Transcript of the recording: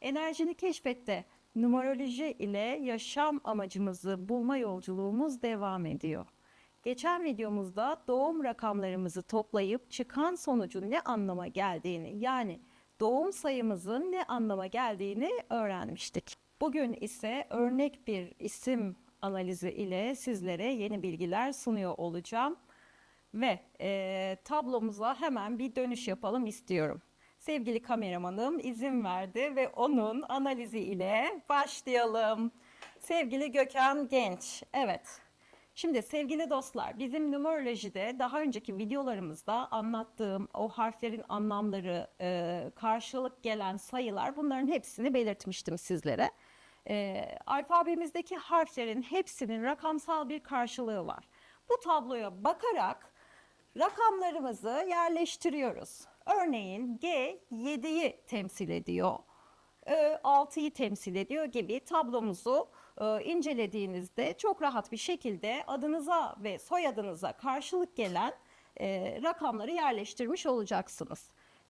Enerjini keşfette numeroloji ile yaşam amacımızı bulma yolculuğumuz devam ediyor. Geçen videomuzda doğum rakamlarımızı toplayıp çıkan sonucun ne anlama geldiğini yani doğum sayımızın ne anlama geldiğini öğrenmiştik. Bugün ise örnek bir isim analizi ile sizlere yeni bilgiler sunuyor olacağım. Ve e, tablomuza hemen bir dönüş yapalım istiyorum. Sevgili kameramanım izin verdi ve onun analizi ile başlayalım. Sevgili Gökhan Genç, evet. Şimdi sevgili dostlar, bizim numerolojide daha önceki videolarımızda anlattığım o harflerin anlamları, e, karşılık gelen sayılar bunların hepsini belirtmiştim sizlere. E, alfabemizdeki harflerin hepsinin rakamsal bir karşılığı var. Bu tabloya bakarak rakamlarımızı yerleştiriyoruz. Örneğin G 7'yi temsil ediyor. Ö 6'yı temsil ediyor gibi tablomuzu incelediğinizde çok rahat bir şekilde adınıza ve soyadınıza karşılık gelen e, rakamları yerleştirmiş olacaksınız.